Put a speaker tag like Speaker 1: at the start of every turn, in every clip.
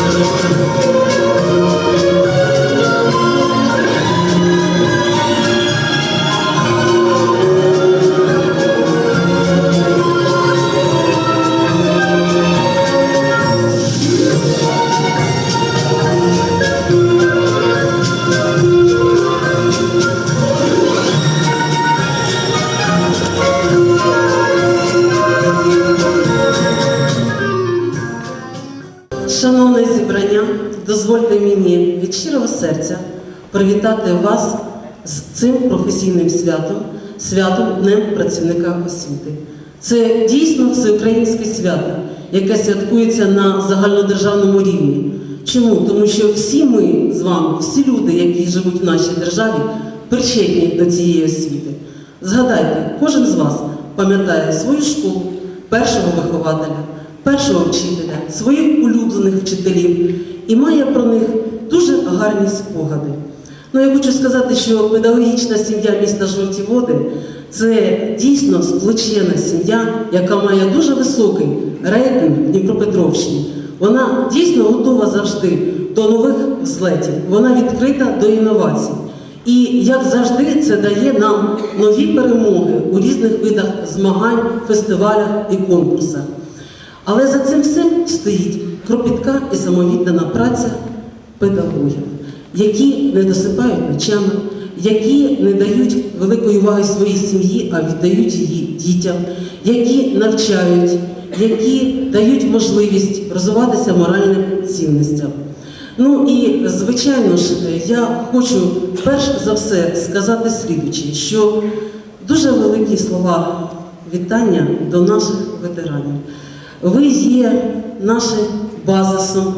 Speaker 1: Lord. Дозвольте мені від щирого серця привітати вас з цим професійним святом, святом Днем працівника освіти. Це дійсно всеукраїнське свято, яке святкується на загальнодержавному рівні. Чому? Тому що всі ми з вами, всі люди, які живуть в нашій державі, причетні до цієї освіти. Згадайте, кожен з вас пам'ятає свою школу, першого вихователя, першого вчителя, своїх улюблених вчителів і має про них дуже гарні спогади. Ну, я хочу сказати, що педагогічна сім'я міста Жовті Води це дійсно сплочена сім'я, яка має дуже високий рейтинг в Дніпропетровщині. Вона дійсно готова завжди до нових взлетів, вона відкрита до інновацій. І як завжди, це дає нам нові перемоги у різних видах змагань, фестивалях і конкурсах. Але за цим всім стоїть кропітка і самовіддана праця педагогів, які не досипають ночами, які не дають великої уваги своїй сім'ї, а віддають її дітям, які навчають, які дають можливість розвиватися моральним цінностям. Ну і звичайно ж, я хочу перш за все сказати слідуче, що дуже великі слова вітання до наших ветеранів. Ви є нашим базисом,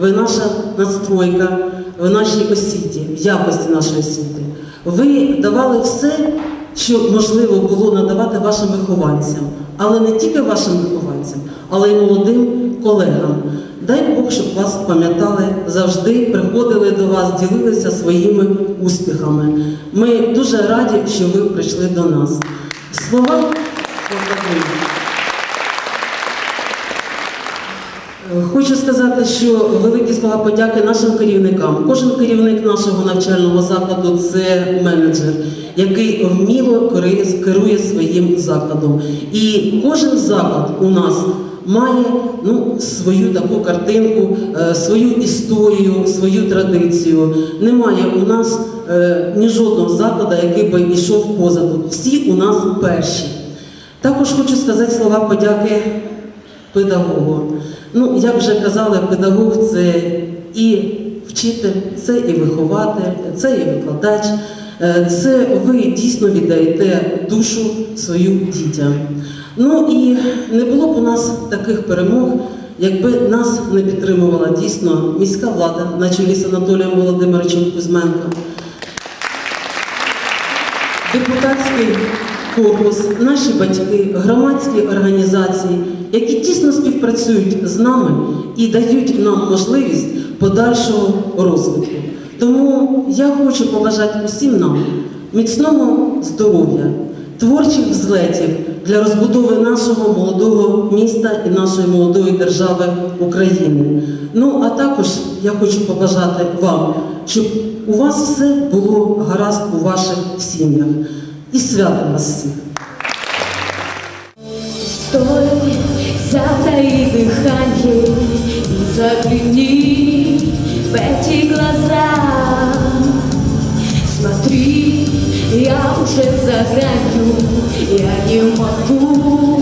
Speaker 1: ви наша надстройка в нашій освіті, в якості нашої освіти. Ви давали все, що можливо було надавати вашим вихованцям, але не тільки вашим вихованцям, але й молодим колегам. Дай Бог, щоб вас пам'ятали завжди, приходили до вас, ділилися своїми успіхами. Ми дуже раді, що ви прийшли до нас. Слова поблагодарення. Хочу сказати, що великі слова подяки нашим керівникам. Кожен керівник нашого навчального закладу це менеджер, який вміло керує, своїм закладом. І кожен заклад у нас має ну, свою таку картинку, е, свою історію, свою традицію. Немає у нас е, ні жодного закладу, який би йшов позаду. Всі у нас перші. Також хочу сказати слова подяки педагогу. Ну, як вже казали, педагог це і вчитель, це і вихователь, це і викладач. Е, Це ви дійсно віддаєте душу свою дітям. Ну і не було б у нас таких перемог, якби нас не підтримувала дійсно міська влада на чолі з Анатолієм Володимировичем Кузьменком депутатський корпус, наші батьки, громадські організації, які тісно співпрацюють з нами і дають нам можливість подальшого розвитку. Тому я хочу побажати усім нам міцного здоров'я, творчих взлетів для розбудови нашого молодого міста і нашої молодої держави України. Ну а також я хочу побажати вам, щоб у вас все було гаразд у ваших сім'ях. І свято вас всіх!
Speaker 2: Затаи дыхание и загляни в эти глаза. Смотри, я уже за гранью, я не могу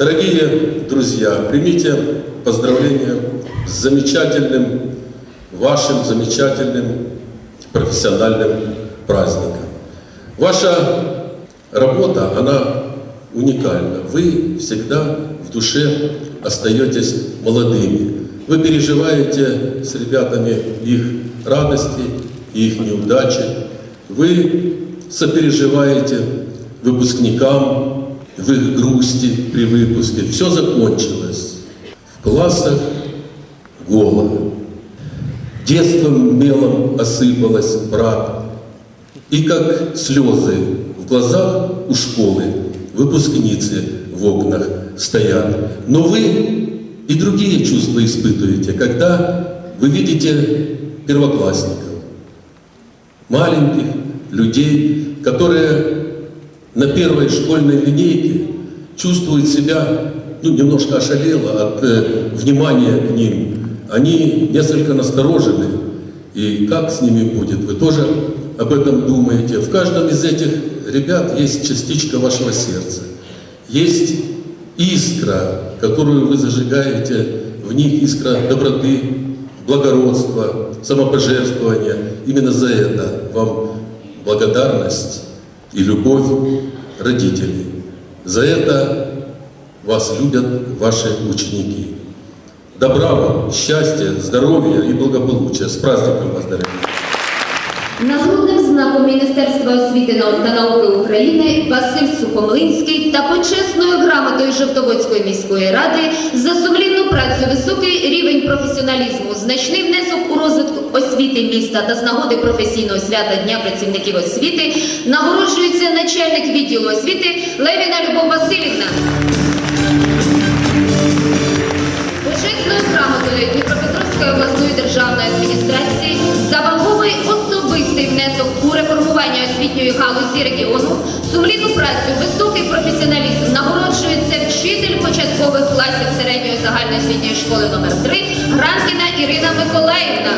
Speaker 3: Дорогие друзья, примите поздравления с замечательным, вашим замечательным профессиональным праздником. Ваша работа, она уникальна. Вы всегда в душе остаетесь молодыми. Вы переживаете с ребятами их радости, их неудачи. Вы сопереживаете выпускникам в грусти при выпуске. Все закончилось. В классах голод. Детством мелом осыпалось брат. И как слезы в глазах у школы выпускницы в окнах стоят. Но вы и другие чувства испытываете, когда вы видите первоклассников, маленьких людей, которые на первой школьной линейке чувствуют себя ну, немножко ошалело от э, внимания к ним. Они несколько насторожены. И как с ними будет, вы тоже об этом думаете. В каждом из этих ребят есть частичка вашего сердца. Есть искра, которую вы зажигаете, в них искра доброты, благородства, самопожертвования. Именно за это вам благодарность и любовь родителей. За это вас любят ваши ученики. Добра вам, счастья, здоровья и благополучия. С праздником вас, дорогие!
Speaker 4: Міністерства освіти та науки України Василь Сухомлинський та почесною грамотою Жовтоводської міської ради за сумлінну працю, високий рівень професіоналізму, значний внесок у розвитку освіти міста та з нагоди професійного свята Дня працівників освіти нагороджується начальник відділу освіти Левіна Любов Васильівна. Дніпропетровської обласної державної адміністрації за вагомий особистий внесок у реформування освітньої галузі регіону, сумлінну працю, високий професіоналізм нагороджується вчитель початкових класів середньої загальноосвітньої школи номер 3 Гранкіна Ірина Миколаївна.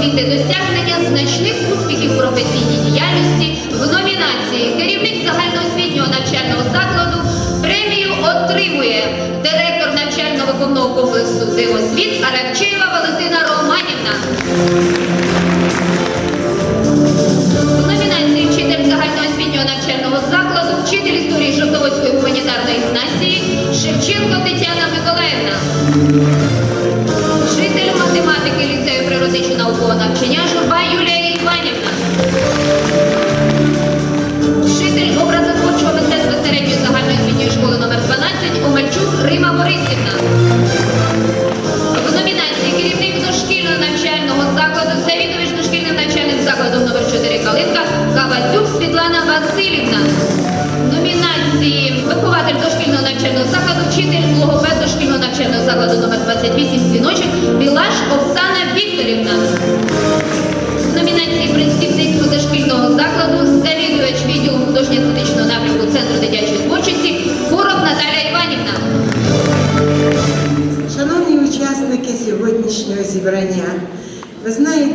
Speaker 4: Освіти, досягнення значних успіхів професійній діяльності в номінації Керівник загальноосвітнього навчального закладу премію отримує директор навчально-виховного комплексу «Дивосвіт» Аракчеєва Валентина Романівна. В номінації Вчитель загальноосвітнього навчального закладу, вчитель історії Жовтоводської гуманітарної гімназії Шевченко Тетяна Миколаївна. Вчитель математики ліцею природичного наукового навчання Журба Юлія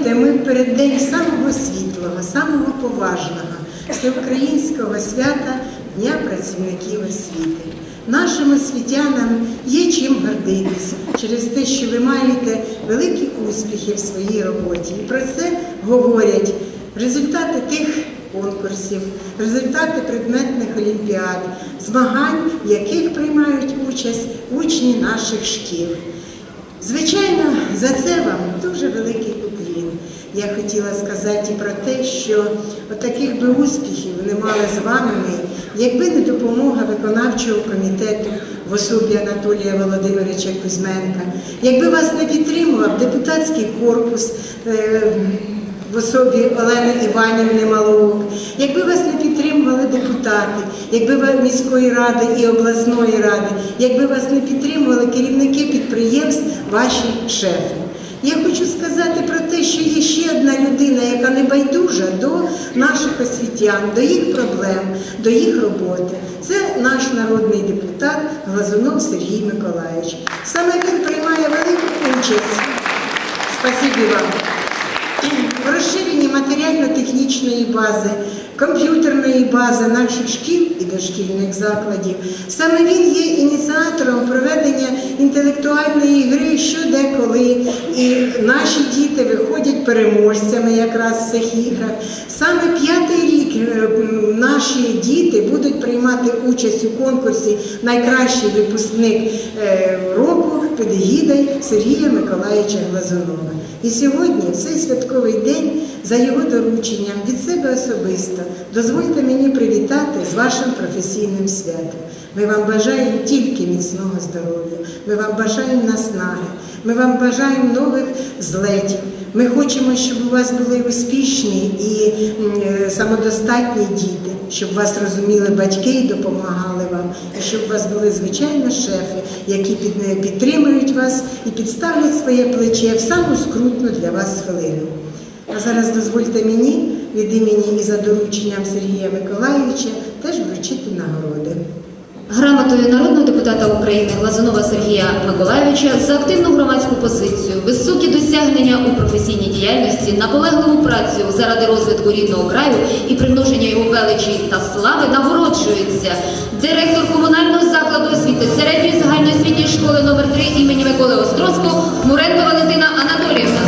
Speaker 5: знаєте, ми в переддень самого світлого, самого поважного всеукраїнського свята Дня працівників освіти. Нашим освітянам є чим гордитись через те, що ви маєте великі успіхи в своїй роботі. І про це говорять результати тих конкурсів, результати предметних олімпіад, змагань, в яких приймають участь учні наших шкіл. Звичайно, за це вам дуже великий. Я хотіла сказати і про те, що таких би успіхів не мали з вами ми, якби не допомога виконавчого комітету в особі Анатолія Володимировича Кузьменка, якби вас не підтримував депутатський корпус. е, в особі Олени Іванівни Малоук, якби вас не підтримували депутати, якби ви міської ради і обласної ради, якби вас не підтримували керівники підприємств, ваші шефи. Що є ще одна людина, яка не байдужа до наших освітян, до їх проблем, до їх роботи. Це наш народний депутат Глазунов Сергій Миколаївич. Саме він приймає велику участь. Спасибі вам в розширенні матеріально-технічної бази, комп'ютерної бази наших шкіл і дошкільних закладів. Саме він є ініціатором проведення інтелектуальної гри що де коли. І наші діти виходять переможцями якраз в цих іграх. Саме п'ятий рік е, наші діти будуть приймати участь у конкурсі Найкращий випускник е, року під егідою Сергія Миколаївича Глазунова. І сьогодні, цей святковий день, за його дорученням від себе особисто, дозвольте мені привітати з вашим професійним святом. Ми вам бажаємо тільки міцного здоров'я, ми вам бажаємо наснаги, ми вам бажаємо нових злетів. Ми хочемо, щоб у вас були успішні і е, самодостатні діти, щоб вас розуміли батьки і допомагали вам, і щоб у вас були звичайно шефи, які під- підтримують вас і підставлять своє плече в саму скрутну для вас хвилину. А зараз дозвольте мені від імені і за дорученням Сергія Миколаївича теж вручити нагороди.
Speaker 4: Грамотою народного депутата України Глазунова Сергія Миколаївича за активну громадську позицію, високі досягнення у професійній діяльності, наполегливу працю заради розвитку рідного краю і примноження його величі та слави нагороджується директор комунального закладу освіти середньої загальноосвітньої школи номер 3 імені Миколи Острозького Муренко Валентина Анатоліївна.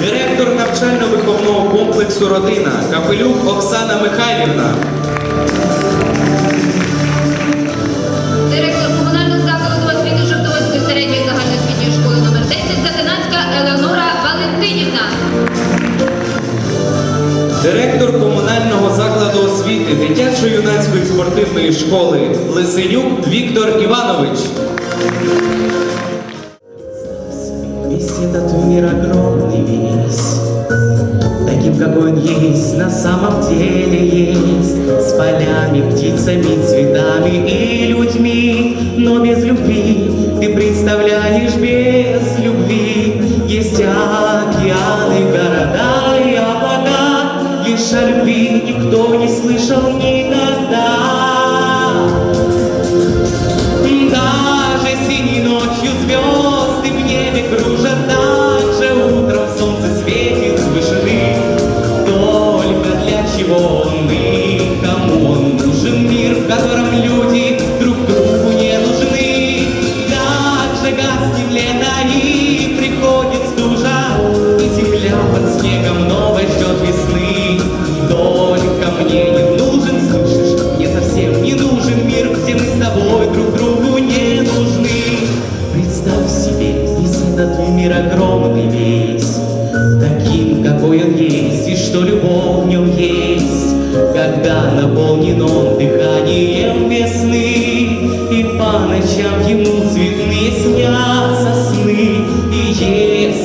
Speaker 6: Директор навчально-виховного комплексу Родина Капелюк Оксана Михайлівна.
Speaker 4: Директор комунального закладу освіти Жовтоводської середньої загальноосвітньої школи номер 10 Затинацька Елеонора Валентинівна.
Speaker 6: Директор комунального закладу освіти дитячо-юнацької спортивної школи Лисенюк Віктор Іванович.
Speaker 7: Представляешь, без любви. Есть океаны, города и облака, Лишь о любви никто не слышал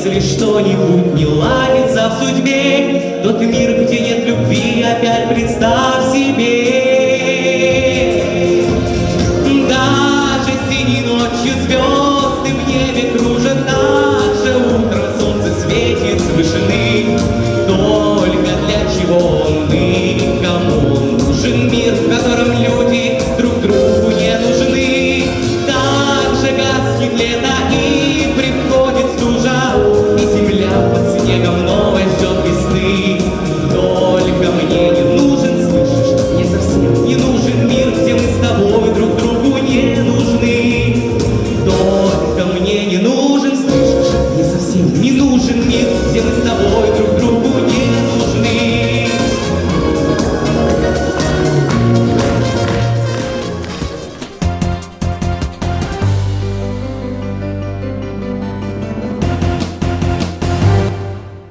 Speaker 7: Если что-нибудь не ладится в судьбе. Тот мир, где нет любви, опять представь